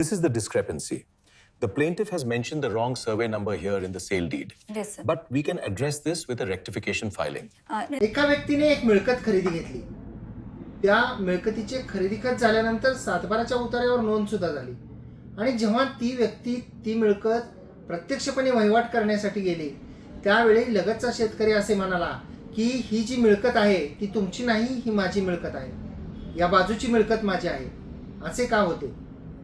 This is the discrepancy. The plaintiff has mentioned the wrong survey number here in the sale deed. Yes, sir. But we can address this with a rectification filing. Uh, एका व्यक्तीने एक मिळकत खरेदी घेतली त्या मिळकतीचे खरेदी खत झाल्यानंतर सातबाराच्या उतार्यावर नोंद सुद्धा झाली आणि जेव्हा ती व्यक्ती ती मिळकत प्रत्यक्षपणे वहिवाट करण्यासाठी गेली त्यावेळी लगतचा शेतकरी असे म्हणाला की ही जी मिळकत आहे ती तुमची नाही ही माझी मिळकत आहे या बाजूची मिळकत माझी आहे असे का होते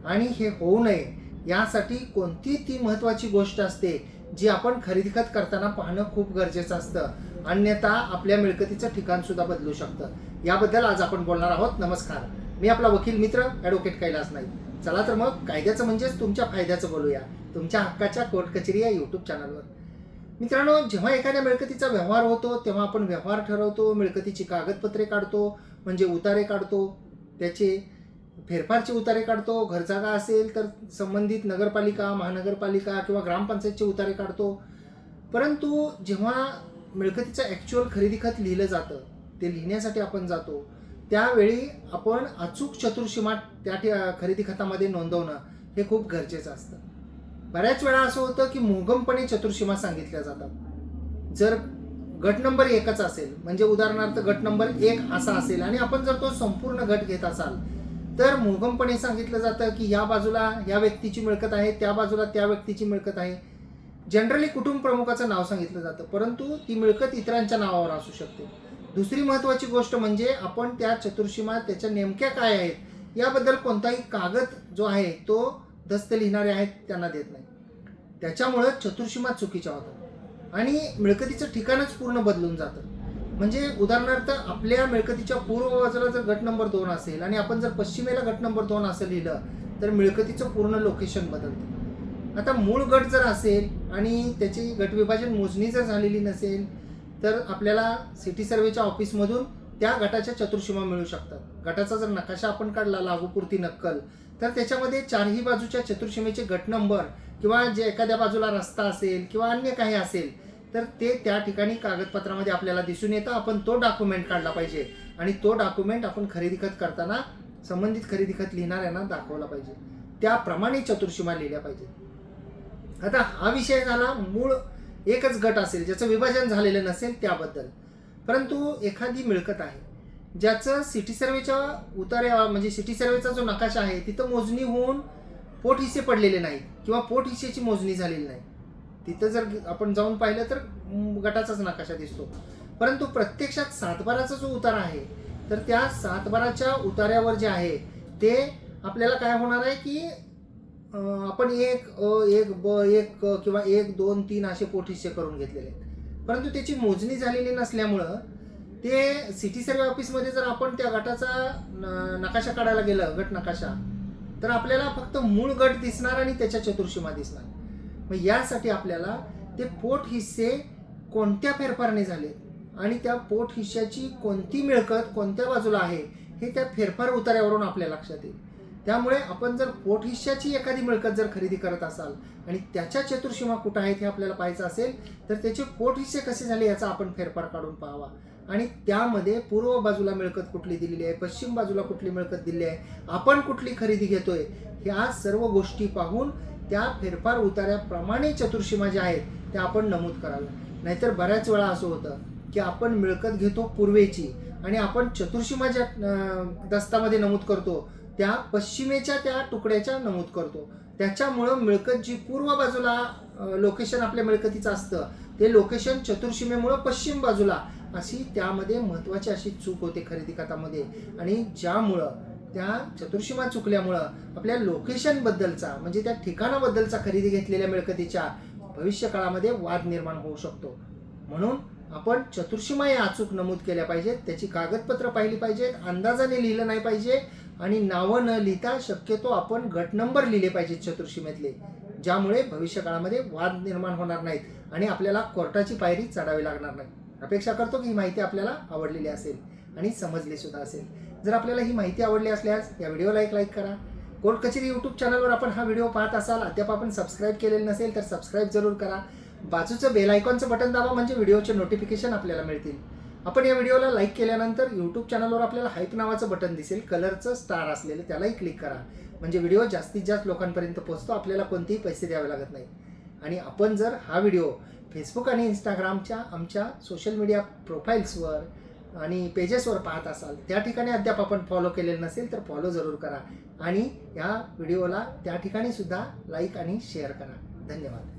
आणि हे होऊ नये यासाठी कोणती ती महत्त्वाची गोष्ट असते जी आपण खरेदी खत करताना पाहणं खूप गरजेचं असतं. अन्यथा आपल्या मिळकतीचं ठिकाणसुद्धा बदलू शकतं. याबद्दल आज आपण बोलणार आहोत. नमस्कार. मी आपला वकील मित्र ॲडव्होकेट कैलास नाही चला तर मग कायद्याचं म्हणजेच तुमच्या फायद्याचं बोलूया. तुमच्या हक्काच्या कोर्ट कचेरी या यूट्यूब चॅनलवर मित्रांनो जेव्हा एखाद्या मिळकतीचा व्यवहार होतो तेव्हा आपण व्यवहार ठरवतो मिळकतीची कागदपत्रे काढतो म्हणजे उतारे काढतो. त्याचे फेरफारचे उतारे काढतो घर जागा असेल तर संबंधित नगरपालिका महानगरपालिका किंवा ग्रामपंचायतचे उतारे काढतो. परंतु जेव्हा मिळकतीचं ॲक्च्युअल खरेदी खत लिहिलं जातं ते लिहिण्यासाठी आपण जातो त्यावेळी आपण अचूक चतुर्सीमा त्या ठि- खरेदी खतामध्ये नोंदवणं हे खूप गरजेचं असतं. बऱ्याच वेळा असं होतं की मोगमपणे चतुर्सीमा सांगितल्या जातात. जर गट नंबर एकच असेल म्हणजे उदाहरणार्थ गट नंबर एक असा असेल आणि आपण जर तो संपूर्ण गट घेत असाल तर मोगमपणे सांगितलं जातं की या बाजूला या व्यक्तीची मिळकत आहे त्या बाजूला त्या व्यक्तीची मिळकत आहे. जनरली कुटुंब प्रमुखाचं नाव सांगितलं जातं परंतु ती मिळकत इतरांच्या नावावर असू शकते. दुसरी महत्त्वाची गोष्ट म्हणजे आपण त्या चतुर्सीमा त्याच्या नेमक्या काय आहेत याबद्दल कोणताही कागद जो आहे तो दस्त लिहिणारे आहेत त्यांना देत नाही. त्याच्यामुळं चतुर्सीमा चुकीच्या होतात. आणि मिळकतीचं ठिकाणच पूर्ण बदलून जातं. म्हणजे उदाहरणार्थ आपल्या मिळकतीच्या पूर्व बाजूला जर गट नंबर दोन असेल आणि आपण जर पश्चिमेला गट नंबर दोन असं लिहिलं तर मिळकतीचं पूर्ण लोकेशन बदलतं. आता मूळ गट जर असेल आणि त्याची गटविभाजन मोजणी जर झालेली नसेल तर आपल्याला सिटी सर्वेच्या ऑफिसमधून त्या गटाच्या चतुर्सीमा मिळू शकतात. गटाचा जर नकाशा आपण काढला लागूपुरती नक्कल तर त्याच्यामध्ये चारही बाजूच्या चतुर्सीमेचे गट नंबर किंवा जे एखाद्या बाजूला रस्ता असेल किंवा अन्य काही असेल तर ते त्या ठिकाणी कागदपत्रामध्ये आपल्याला दिसून येतं. आपण तो डॉक्युमेंट काढला पाहिजे. आणि तो डॉक्युमेंट आपण खरेदी खत करताना संबंधित खरेदी खत लिहिणाऱ्यांना दाखवला पाहिजे. त्याप्रमाणे चतुर्सीमा लिहिल्या पाहिजे. आता हा विषय झाला मूळ एकच गट असेल ज्याचं विभाजन झालेलं नसेल त्याबद्दल. परंतु एखादी मिळकत आहे ज्याचं सिटी सर्वेच्या उतार्या म्हणजे सिटी सर्वेचा जो नकाशा आहे तिथं मोजणी होऊन पोट हिस्से पडलेले नाहीत किंवा पोट हिस्सेची मोजणी झालेली नाही. तिथं जर आपण जाऊन पाहिलं तर गटाचाच नकाशा दिसतो. परंतु प्रत्यक्षात सातबाराचा जो उतारा आहे तर त्या सातबाराच्या उतार्यावर जे आहे ते आपल्याला काय होणार आहे की आपण एक अ एक ब एक किंवा एक दोन तीन असे पोट करून घेतलेले आहेत. परंतु त्याची मोजणी झालेली नसल्यामुळं ते सिटी सर्वे ऑफिसमध्ये जर आपण त्या गटाचा नकाशा काढायला गेलं गट नकाशा तर आपल्याला फक्त मूळ गट दिसणार आणि त्याच्या चतुर्सीमा दिसणार. मग यासाठी आपल्याला ते पोट हिस्से कोणत्या फेरफारने झाले आणि त्या पोट हिश्श्याची कोणती मिळकत कोणत्या बाजूला आहे हे त्या फेरफार उतार्यावरून आपल्या लक्षात येईल. त्यामुळे आपण जर पोट हिश्श्याची एखादी मिळकत जर खरेदी करत असाल आणि त्याच्या चतुर्सीमा कुठं आहेत हे आपल्याला पाहायचं असेल तर त्याचे पोट हिस्से कसे झाले याचा आपण फेरफार काढून पाहावा. आणि त्यामध्ये पूर्व बाजूला मिळकत कुठली दिलेली आहे पश्चिम बाजूला कुठली मिळकत दिली आहे आपण कुठली खरेदी घेतोय ह्या सर्व गोष्टी पाहून त्या फेरफार उतार्याप्रमाणे चतुर्सीमा ज्या आहेत त्या आपण नमूद कराव्या नाहीतर बऱ्याच वेळा असं होतं की आपण मिळकत घेतो पूर्वेची आणि आपण चतुर्सीमा ज्या दस्तामध्ये नमूद करतो त्या पश्चिमेच्या त्या तुकड्याच्या नमूद करतो. त्याच्यामुळं मिळकत जी पूर्व बाजूला लोकेशन आपल्या मिळकतीचं असतं ते लोकेशन चतुर्सीमेमुळं पश्चिम बाजूला अशी त्यामध्ये महत्त्वाची अशी चूक होते खरेदी खात्यामध्ये आणि ज्यामुळं त्या चतुर्शीमा चुकल्यामुळं आपल्या लोकेशन बद्दलचा म्हणजे त्या ठिकाणाबद्दलचा खरेदी घेतलेल्या मिळकतीच्या भविष्य काळामध्ये वाद निर्माण होऊ शकतो. म्हणून आपण चतुर्शीमा या अचूक नमूद केल्या पाहिजेत त्याची कागदपत्र पाहिली पाहिजेत अंदाजाने लिहिलं नाही पाहिजे आणि नावं न लिहिता शक्यतो आपण गट नंबर लिहिले पाहिजेत चतुर्शीमेतले ज्यामुळे भविष्य काळामध्ये वाद निर्माण होणार नाहीत आणि आपल्याला कोर्टाची पायरी चढावी लागणार नाही. अपेक्षा करतो की ही माहिती आपल्याला आवडलेली असेल. आणि समजले सुद्धा असेल. जर आपल्याला ही माहिती आवडली असल्यास या व्हिडिओला एक लाईक करा. कोर्ट कचेरी यूट्यूब चॅनलवर आपण हा व्हिडिओ पाहत असाल अद्याप आपण सबस्क्राईब केलेलं नसेल तर सबस्क्राईब जरूर करा. बाजूचं बेल आयकॉनचं बटन दाबा म्हणजे व्हिडिओचे नोटिफिकेशन आपल्याला मिळतील. आपण या व्हिडिओला लाईक केल्यानंतर यूट्यूब चॅनलवर आपल्याला हाईप नावाचं बटन दिसेल कलरचं स्टार असलेलं त्यालाही क्लिक करा. म्हणजे व्हिडिओ जास्तीत जास्त लोकांपर्यंत पोहोचतो आपल्याला कोणतेही पैसे द्यावे लागत नाही. आणि आपण जर हा व्हिडिओ फेसबुक आणि इंस्टाग्रामच्या आमच्या सोशल मीडिया प्रोफाईल्सवर आणि पेजेसवर पाहत असाल त्या ठिकाणी अद्याप आपण फॉलो केलेलं नसेल तर फॉलो जरूर करा. आणि या व्हिडिओला त्या ठिकाणी सुद्धा लाईक आणि शेअर करा. धन्यवाद.